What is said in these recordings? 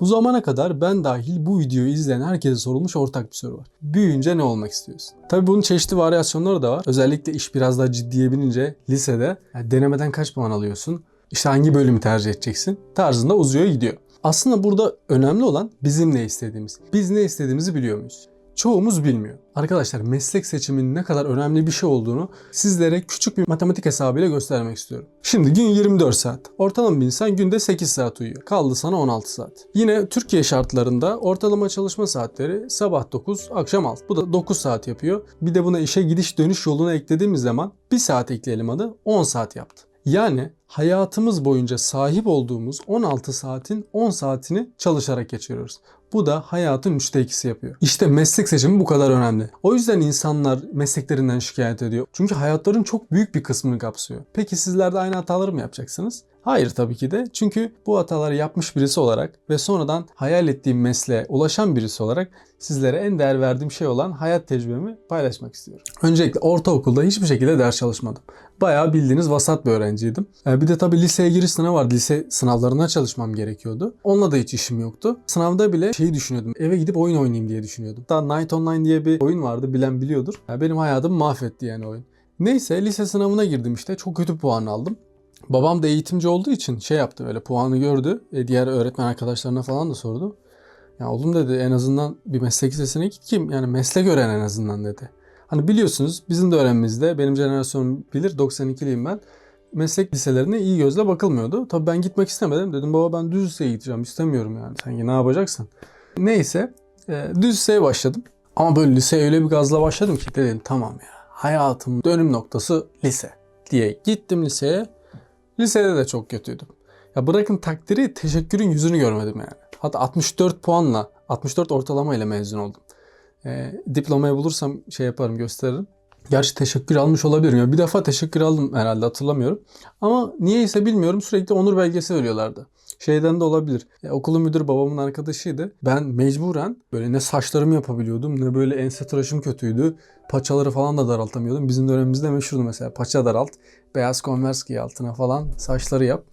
Bu zamana kadar ben dahil bu videoyu izleyen herkese sorulmuş ortak bir soru var. Büyüyünce ne olmak istiyorsun? Tabii bunun çeşitli varyasyonları da var. Özellikle iş biraz daha ciddiye binince lisede yani denemeden kaç puan alıyorsun? İşte hangi bölümü tercih edeceksin? Tarzında uzuyor gidiyor. Aslında burada önemli olan bizim ne istediğimiz. Biz ne istediğimizi biliyor muyuz? Çoğumuz bilmiyor. Arkadaşlar meslek seçiminin ne kadar önemli bir şey olduğunu sizlere küçük bir matematik hesabıyla göstermek istiyorum. Şimdi gün 24 saat. Ortalama bir insan günde 8 saat uyuyor. Kaldı sana 16 saat. Yine Türkiye şartlarında ortalama çalışma saatleri sabah 9, akşam 6. Bu da 9 saat yapıyor. Bir de buna işe gidiş dönüş yoluna eklediğimiz zaman 1 saat ekleyelim adı 10 saat yaptı. Yani hayatımız boyunca sahip olduğumuz 16 saatin 10 saatini çalışarak geçiriyoruz. Bu da hayatın üçte ikisi yapıyor. İşte meslek seçimi bu kadar önemli. O yüzden insanlar mesleklerinden şikayet ediyor. Çünkü hayatların çok büyük bir kısmını kapsıyor. Peki sizler de aynı hataları mı yapacaksınız? Hayır tabii ki de. Çünkü bu hataları yapmış birisi olarak ve sonradan hayal ettiğim mesleğe ulaşan birisi olarak sizlere en değer verdiğim şey olan hayat tecrübemi paylaşmak istiyorum. Öncelikle ortaokulda hiçbir şekilde ders çalışmadım. Bayağı bildiğiniz vasat bir öğrenciydim. Ee, Bir de tabii liseye giriş sınavı vardı. Lise sınavlarına çalışmam gerekiyordu. Onunla da hiç işim yoktu. Sınavda bile şeyi düşünüyordum. Eve gidip oyun oynayayım diye düşünüyordum. Hatta Night Online diye bir oyun vardı. Bilen biliyordur. Benim hayatımı mahvetti yani oyun. Neyse lise sınavına girdim işte. Çok kötü puan aldım. Babam da eğitimci olduğu için şey yaptı böyle puanı gördü. E, diğer öğretmen arkadaşlarına falan da sordu. Ya oğlum dedi en azından bir meslek lisesine git kim? Yani meslek öğren en azından dedi. Hani biliyorsunuz bizim de öğrenmemizde benim jenerasyonum bilir 92'liyim ben. Meslek liselerine iyi gözle bakılmıyordu. Tabii ben gitmek istemedim. Dedim baba ben düz liseye gideceğim istemiyorum yani. Sen ne yapacaksın? Neyse e, düz liseye başladım. Ama böyle liseye öyle bir gazla başladım ki dedim tamam ya hayatımın dönüm noktası lise diye gittim liseye. Lisede de çok kötüydüm. Ya bırakın takdiri teşekkürün yüzünü görmedim yani. Hatta 64 puanla 64 ortalamayla mezun oldum. Ee, diplomayı bulursam şey yaparım gösteririm. Gerçi teşekkür almış olabilirim. Ya bir defa teşekkür aldım herhalde hatırlamıyorum. Ama niyeyse bilmiyorum sürekli onur belgesi veriyorlardı. Şeyden de olabilir. E, okulun müdürü babamın arkadaşıydı. Ben mecburen böyle ne saçlarımı yapabiliyordum ne böyle ense tıraşım kötüydü. Paçaları falan da daraltamıyordum. Bizim dönemimizde meşhurdu mesela. Paça daralt, beyaz konvers giy altına falan saçları yap.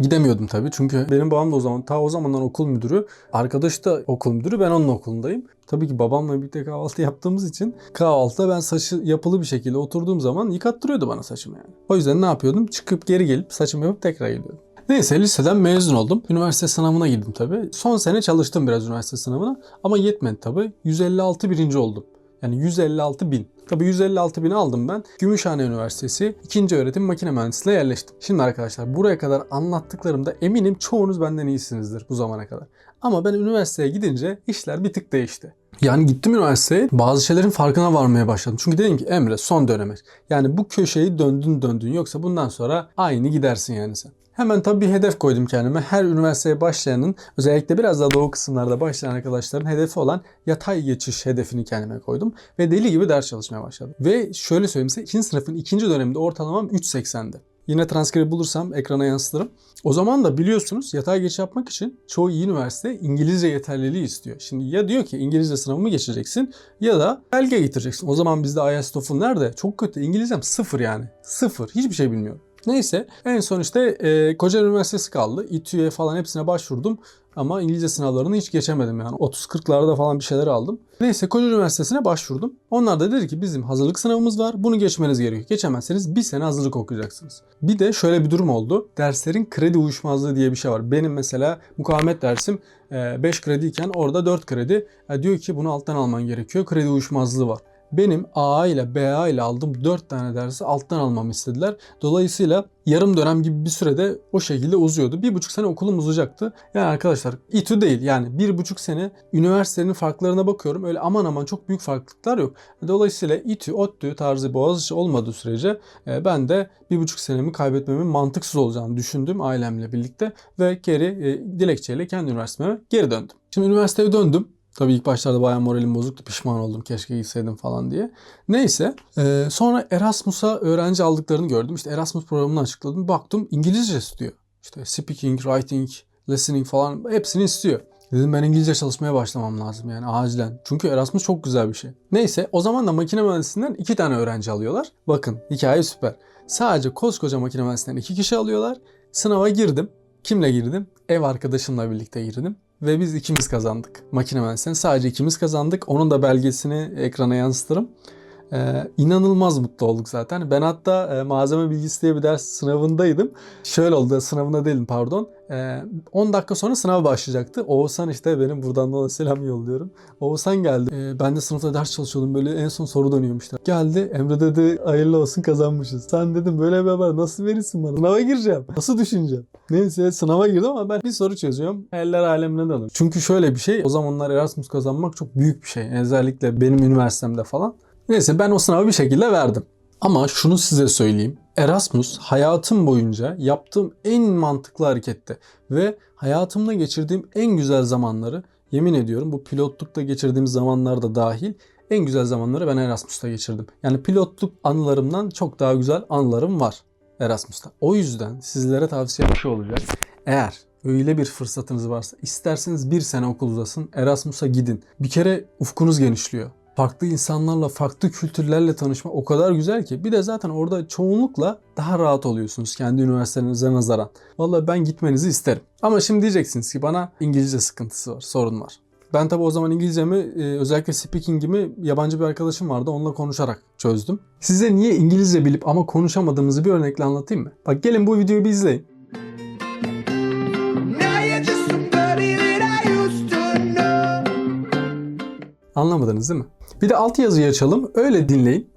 Gidemiyordum tabii çünkü benim babam da o zaman ta o zamanlar okul müdürü. Arkadaş da okul müdürü ben onun okulundayım. Tabii ki babamla birlikte kahvaltı yaptığımız için kahvaltıda ben saçı yapılı bir şekilde oturduğum zaman yıkattırıyordu bana saçımı yani. O yüzden ne yapıyordum? Çıkıp geri gelip saçımı yapıp tekrar geliyordum. Neyse liseden mezun oldum. Üniversite sınavına girdim tabii. Son sene çalıştım biraz üniversite sınavına ama yetmedi tabii. 156 birinci oldum. Yani 156 bin. Tabii 156 bini aldım ben. Gümüşhane Üniversitesi 2. öğretim makine mühendisliğine yerleştim. Şimdi arkadaşlar buraya kadar anlattıklarımda eminim çoğunuz benden iyisinizdir bu zamana kadar. Ama ben üniversiteye gidince işler bir tık değişti. Yani gittim üniversiteye bazı şeylerin farkına varmaya başladım. Çünkü dedim ki Emre son dönemek. Yani bu köşeyi döndün döndün yoksa bundan sonra aynı gidersin yani sen. Hemen tabii bir hedef koydum kendime. Her üniversiteye başlayanın özellikle biraz daha doğu kısımlarda başlayan arkadaşların hedefi olan yatay geçiş hedefini kendime koydum. Ve deli gibi ders çalışmaya başladım. Ve şöyle söyleyeyim size 2. sınıfın ikinci döneminde ortalamam 3.80'di. Yine transkribi bulursam ekrana yansıtırım. O zaman da biliyorsunuz yatay geçiş yapmak için çoğu iyi üniversite İngilizce yeterliliği istiyor. Şimdi ya diyor ki İngilizce sınavımı geçeceksin ya da belge getireceksin. O zaman bizde IELTS TOEFL nerede? Çok kötü. İngilizcem sıfır yani. Sıfır. Hiçbir şey bilmiyorum. Neyse en son işte e, Kocaeli Üniversitesi kaldı. İTÜ'ye falan hepsine başvurdum. Ama İngilizce sınavlarını hiç geçemedim yani. 30-40'larda falan bir şeyler aldım. Neyse Kocaeli Üniversitesi'ne başvurdum. Onlar da dedi ki bizim hazırlık sınavımız var. Bunu geçmeniz gerekiyor. Geçemezseniz bir sene hazırlık okuyacaksınız. Bir de şöyle bir durum oldu. Derslerin kredi uyuşmazlığı diye bir şey var. Benim mesela mukavemet dersim 5 krediyken orada 4 kredi. E, diyor ki bunu alttan alman gerekiyor. Kredi uyuşmazlığı var. Benim AA ile BA ile aldığım 4 tane dersi alttan almamı istediler. Dolayısıyla yarım dönem gibi bir sürede o şekilde uzuyordu. Bir buçuk sene okulum uzayacaktı. Yani arkadaşlar İTÜ değil yani bir buçuk sene üniversitenin farklarına bakıyorum. Öyle aman aman çok büyük farklılıklar yok. Dolayısıyla İTÜ, ODTÜ tarzı Boğaziçi olmadığı sürece e, ben de bir buçuk senemi kaybetmemin mantıksız olacağını düşündüm ailemle birlikte ve geri e, dilekçeyle kendi üniversiteme geri döndüm. Şimdi üniversiteye döndüm. Tabii ilk başlarda bayağı moralim bozuktu. Pişman oldum keşke gitseydim falan diye. Neyse. e, sonra Erasmus'a öğrenci aldıklarını gördüm. İşte Erasmus programını açıkladım. Baktım İngilizce istiyor. İşte speaking, writing, listening falan hepsini istiyor. Dedim ben İngilizce çalışmaya başlamam lazım yani acilen. Çünkü Erasmus çok güzel bir şey. Neyse o zaman da makine mühendisliğinden iki tane öğrenci alıyorlar. Bakın hikaye süper. Sadece koskoca makine mühendisliğinden iki kişi alıyorlar. Sınava girdim. Kimle girdim? ev arkadaşımla birlikte girdim. Ve biz ikimiz kazandık. Makine mühendisliğini sadece ikimiz kazandık. Onun da belgesini ekrana yansıtırım. Ee, inanılmaz mutlu olduk zaten. Ben hatta e, malzeme bilgisi diye bir ders sınavındaydım. Şöyle oldu, sınavında değilim pardon. Ee, 10 dakika sonra sınav başlayacaktı. Oğuzhan işte benim buradan da ona selam yolluyorum. Oğuzhan geldi. Ee, ben de sınıfta ders çalışıyordum. Böyle en son soru dönüyorum işte. Geldi. Emre dedi hayırlı olsun kazanmışız. Sen dedim böyle bir haber nasıl verirsin bana? Sınava gireceğim. Nasıl düşüneceğim? Neyse sınava girdim ama ben bir soru çözüyorum. Hayaller alemine dalın. Çünkü şöyle bir şey. O zamanlar Erasmus kazanmak çok büyük bir şey. Özellikle benim üniversitemde falan. Neyse ben o sınavı bir şekilde verdim. Ama şunu size söyleyeyim. Erasmus hayatım boyunca yaptığım en mantıklı hareketti. Ve hayatımda geçirdiğim en güzel zamanları yemin ediyorum bu pilotlukta geçirdiğim zamanlarda dahil en güzel zamanları ben Erasmus'ta geçirdim. Yani pilotluk anılarımdan çok daha güzel anılarım var Erasmus'ta. O yüzden sizlere tavsiyem şu olacak. Eğer öyle bir fırsatınız varsa isterseniz bir sene okul uzasın Erasmus'a gidin. Bir kere ufkunuz genişliyor farklı insanlarla, farklı kültürlerle tanışma o kadar güzel ki. Bir de zaten orada çoğunlukla daha rahat oluyorsunuz kendi üniversitenize nazaran. Vallahi ben gitmenizi isterim. Ama şimdi diyeceksiniz ki bana İngilizce sıkıntısı var, sorun var. Ben tabi o zaman İngilizcemi e, özellikle speakingimi yabancı bir arkadaşım vardı onunla konuşarak çözdüm. Size niye İngilizce bilip ama konuşamadığımızı bir örnekle anlatayım mı? Bak gelin bu videoyu bir izleyin. Anlamadınız değil mi? Bir de alt yazıyı açalım öyle dinleyin.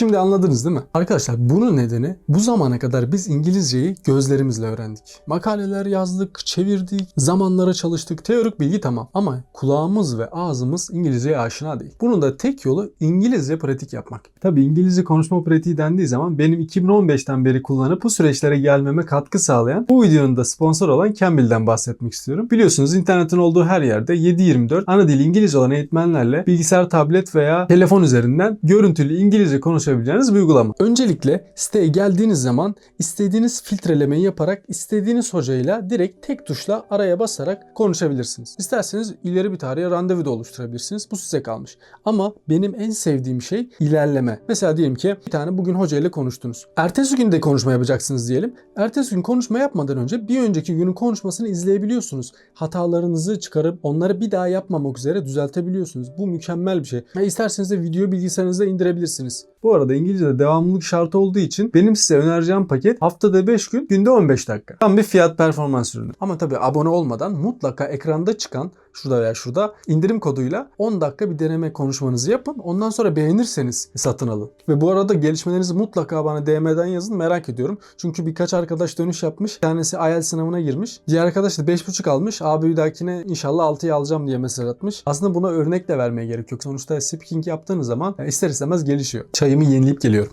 Şimdi anladınız değil mi? Arkadaşlar bunun nedeni bu zamana kadar biz İngilizceyi gözlerimizle öğrendik. Makaleler yazdık, çevirdik, zamanlara çalıştık, teorik bilgi tamam. Ama kulağımız ve ağzımız İngilizceye aşina değil. Bunun da tek yolu İngilizce pratik yapmak. Tabii İngilizce konuşma pratiği dendiği zaman benim 2015'ten beri kullanıp bu süreçlere gelmeme katkı sağlayan bu videonun da sponsor olan Cambly'den bahsetmek istiyorum. Biliyorsunuz internetin olduğu her yerde 7-24 ana dili İngilizce olan eğitmenlerle bilgisayar, tablet veya telefon üzerinden görüntülü İngilizce konuşabileceğiniz bir uygulama. Öncelikle siteye geldiğiniz zaman istediğiniz filtrelemeyi yaparak istediğiniz hocayla direkt tek tuşla araya basarak konuşabilirsiniz. İsterseniz ileri bir tarihe randevu da oluşturabilirsiniz. Bu size kalmış. Ama benim en sevdiğim şey ilerleme. Mesela diyelim ki bir tane bugün hocayla konuştunuz. Ertesi gün de konuşma yapacaksınız diyelim. Ertesi gün konuşma yapmadan önce bir önceki günün konuşmasını izleyebiliyorsunuz. Hatalarınızı çıkarıp onları bir daha yapmamak üzere düzeltebiliyorsunuz. Bu mükemmel bir şey. Ve isterseniz de video bilgisayarınıza indirebilirsiniz. Bu arada İngilizce'de devamlılık şartı olduğu için benim size önereceğim paket haftada 5 gün, günde 15 dakika. Tam bir fiyat performans ürünü. Ama tabii abone olmadan mutlaka ekranda çıkan şurada veya şurada indirim koduyla 10 dakika bir deneme konuşmanızı yapın. Ondan sonra beğenirseniz satın alın. Ve bu arada gelişmelerinizi mutlaka bana DM'den yazın merak ediyorum. Çünkü birkaç arkadaş dönüş yapmış. Bir tanesi IELTS sınavına girmiş. Diğer arkadaş da 5.5 almış. Abi bir dahakine inşallah 6'yı alacağım diye mesaj atmış. Aslında buna örnek de vermeye gerek yok. Sonuçta speaking yaptığınız zaman ister istemez gelişiyor. Çayımı yenileyip geliyorum.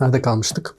Nerede kalmıştık?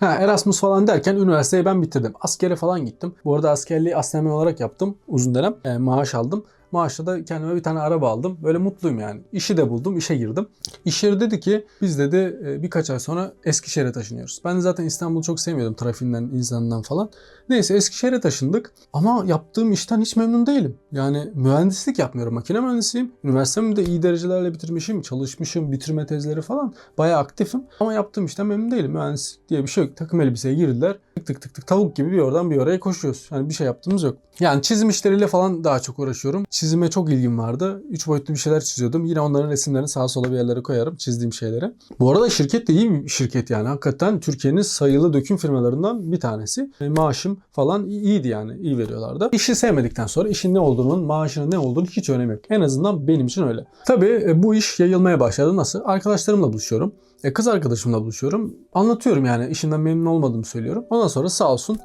Ha, Erasmus falan derken üniversiteyi ben bitirdim. Askere falan gittim. Bu arada askerliği asneme olarak yaptım uzun dönem. E, maaş aldım. Maaşla da kendime bir tane araba aldım. Böyle mutluyum yani. İşi de buldum, işe girdim. İş yeri dedi ki biz dedi birkaç ay sonra Eskişehir'e taşınıyoruz. Ben zaten İstanbul'u çok sevmiyordum trafiğinden, insanından falan. Neyse Eskişehir'e taşındık ama yaptığım işten hiç memnun değilim. Yani mühendislik yapmıyorum. Makine mühendisiyim. Üniversitemi de iyi derecelerle bitirmişim, çalışmışım, bitirme tezleri falan. Bayağı aktifim ama yaptığım işten memnun değilim. Mühendislik diye bir şey yok. Takım elbiseye girdiler. Tık tık tık tık tavuk gibi bir oradan bir oraya koşuyoruz. Yani bir şey yaptığımız yok. Yani çizim işleriyle falan daha çok uğraşıyorum. Çizime çok ilgim vardı. Üç boyutlu bir şeyler çiziyordum. Yine onların resimlerini sağa sola bir yerlere koyarım çizdiğim şeyleri. Bu arada şirket de iyi bir şirket yani. Hakikaten Türkiye'nin sayılı döküm firmalarından bir tanesi. E, maaşım falan iyiydi yani. iyi veriyorlardı. İşi sevmedikten sonra işin ne olduğunun, maaşının ne olduğunu hiç önemi yok. En azından benim için öyle. Tabii e, bu iş yayılmaya başladı. Nasıl? Arkadaşlarımla buluşuyorum. E, kız arkadaşımla buluşuyorum. Anlatıyorum yani işinden memnun olmadığımı söylüyorum. Ondan sonra sağ olsun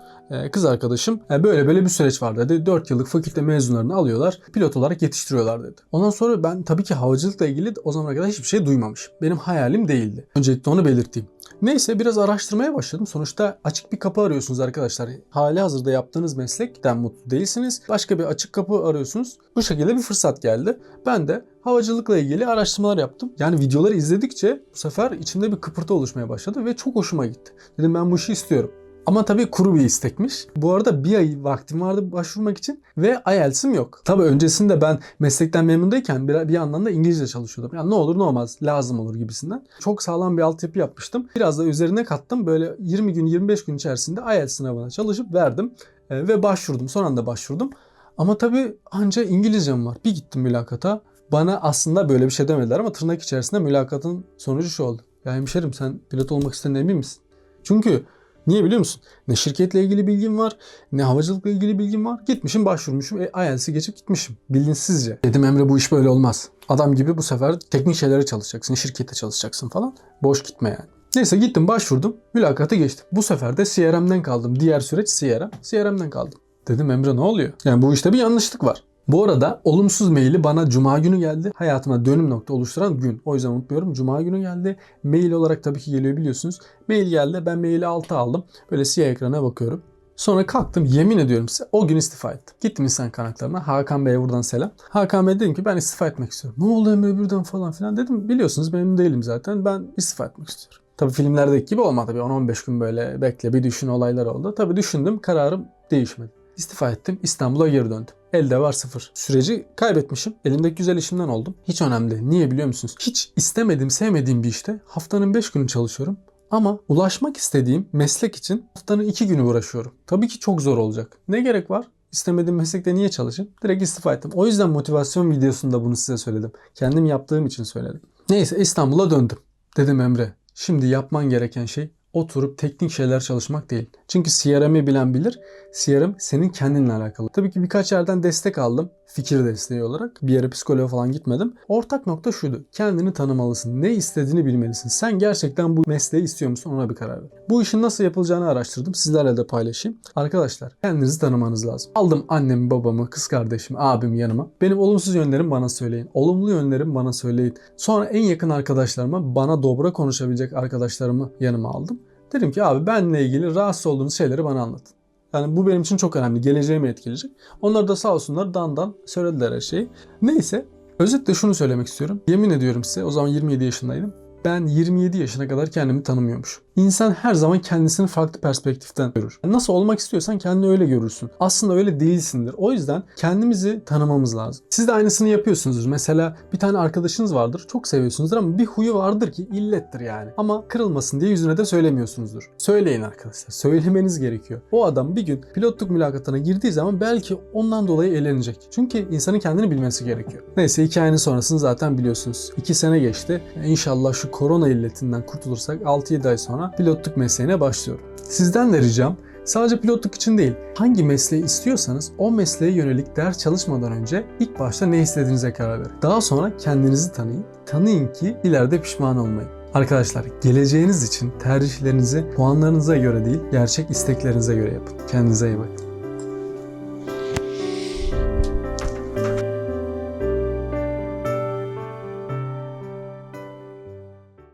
kız arkadaşım böyle böyle bir süreç var dedi. 4 yıllık fakülte mezunlarını alıyorlar. Pilot olarak yetiştiriyorlar dedi. Ondan sonra ben tabii ki havacılıkla ilgili o zamana kadar hiçbir şey duymamışım. Benim hayalim değildi. Öncelikle onu belirteyim. Neyse biraz araştırmaya başladım. Sonuçta açık bir kapı arıyorsunuz arkadaşlar. Hali hazırda yaptığınız meslekten mutlu değilsiniz. Başka bir açık kapı arıyorsunuz. Bu şekilde bir fırsat geldi. Ben de havacılıkla ilgili araştırmalar yaptım. Yani videoları izledikçe bu sefer içimde bir kıpırtı oluşmaya başladı ve çok hoşuma gitti. Dedim ben bu işi istiyorum. Ama tabii kuru bir istekmiş. Bu arada bir ay vaktim vardı başvurmak için ve IELTS'im yok. Tabii öncesinde ben meslekten memnundayken bir, bir yandan da İngilizce çalışıyordum. Yani ne olur ne olmaz lazım olur gibisinden. Çok sağlam bir altyapı yapmıştım. Biraz da üzerine kattım. Böyle 20 gün 25 gün içerisinde IELTS sınavına çalışıp verdim. E, ve başvurdum. Son anda başvurdum. Ama tabii anca İngilizcem var. Bir gittim mülakata. Bana aslında böyle bir şey demediler ama tırnak içerisinde mülakatın sonucu şu oldu. Ya hemşerim sen pilot olmak istediğine emin misin? Çünkü niye biliyor musun? Ne şirketle ilgili bilgim var, ne havacılıkla ilgili bilgim var. Gitmişim başvurmuşum, e, IELTS'i geçip gitmişim. Bilinçsizce. Dedim Emre bu iş böyle olmaz. Adam gibi bu sefer teknik şeylere çalışacaksın, şirkette çalışacaksın falan. Boş gitme yani. Neyse gittim başvurdum. Mülakatı geçtim. Bu sefer de CRM'den kaldım. Diğer süreç CRM. CRM'den kaldım. Dedim Emre ne oluyor? Yani bu işte bir yanlışlık var. Bu arada olumsuz maili bana cuma günü geldi. Hayatıma dönüm nokta oluşturan gün. O yüzden unutmuyorum. Cuma günü geldi. Mail olarak tabii ki geliyor biliyorsunuz. Mail geldi. Ben maili alta aldım. Böyle siyah ekrana bakıyorum. Sonra kalktım yemin ediyorum size o gün istifa ettim. Gittim insan kaynaklarına. Hakan Bey'e buradan selam. Hakan Bey dedim ki ben istifa etmek istiyorum. Ne oldu Emre birden falan filan dedim. Biliyorsunuz memnun değilim zaten. Ben istifa etmek istiyorum. Tabii filmlerdeki gibi olmadı. Bir 10-15 gün böyle bekle bir düşün olaylar oldu. Tabii düşündüm kararım değişmedi. İstifa ettim. İstanbul'a geri döndüm. Elde var sıfır. Süreci kaybetmişim. Elimdeki güzel işimden oldum. Hiç önemli. Niye biliyor musunuz? Hiç istemediğim, sevmediğim bir işte haftanın 5 günü çalışıyorum. Ama ulaşmak istediğim meslek için haftanın 2 günü uğraşıyorum. Tabii ki çok zor olacak. Ne gerek var? İstemediğim meslekte niye çalışayım? Direkt istifa ettim. O yüzden motivasyon videosunda bunu size söyledim. Kendim yaptığım için söyledim. Neyse İstanbul'a döndüm. Dedim Emre, şimdi yapman gereken şey oturup teknik şeyler çalışmak değil. Çünkü CRM'i bilen bilir. CRM senin kendinle alakalı. Tabii ki birkaç yerden destek aldım. Fikir desteği olarak. Bir yere psikoloğa falan gitmedim. Ortak nokta şuydu. Kendini tanımalısın. Ne istediğini bilmelisin. Sen gerçekten bu mesleği istiyor musun? Ona bir karar ver. Bu işin nasıl yapılacağını araştırdım. Sizlerle de paylaşayım. Arkadaşlar kendinizi tanımanız lazım. Aldım annemi, babamı, kız kardeşimi, abimi yanıma. Benim olumsuz yönlerimi bana söyleyin. Olumlu yönlerimi bana söyleyin. Sonra en yakın arkadaşlarıma, bana dobra konuşabilecek arkadaşlarımı yanıma aldım. Dedim ki abi benle ilgili rahatsız olduğunuz şeyleri bana anlatın. Yani bu benim için çok önemli. Geleceğimi etkileyecek. Onlar da sağ olsunlar dandan söylediler her şeyi. Neyse. Özetle şunu söylemek istiyorum. Yemin ediyorum size o zaman 27 yaşındaydım. Ben 27 yaşına kadar kendimi tanımıyormuşum. İnsan her zaman kendisini farklı perspektiften görür. Nasıl olmak istiyorsan kendini öyle görürsün. Aslında öyle değilsindir. O yüzden kendimizi tanımamız lazım. Siz de aynısını yapıyorsunuzdur. Mesela bir tane arkadaşınız vardır. Çok seviyorsunuzdur ama bir huyu vardır ki illettir yani. Ama kırılmasın diye yüzüne de söylemiyorsunuzdur. Söyleyin arkadaşlar. Söylemeniz gerekiyor. O adam bir gün pilotluk mülakatına girdiği zaman belki ondan dolayı eğlenecek. Çünkü insanın kendini bilmesi gerekiyor. Neyse hikayenin sonrasını zaten biliyorsunuz. 2 sene geçti. İnşallah şu korona illetinden kurtulursak 6-7 ay pilotluk mesleğine başlıyorum. Sizden de ricam Sadece pilotluk için değil, hangi mesleği istiyorsanız o mesleğe yönelik ders çalışmadan önce ilk başta ne istediğinize karar verin. Daha sonra kendinizi tanıyın. Tanıyın ki ileride pişman olmayın. Arkadaşlar geleceğiniz için tercihlerinizi puanlarınıza göre değil, gerçek isteklerinize göre yapın. Kendinize iyi bakın.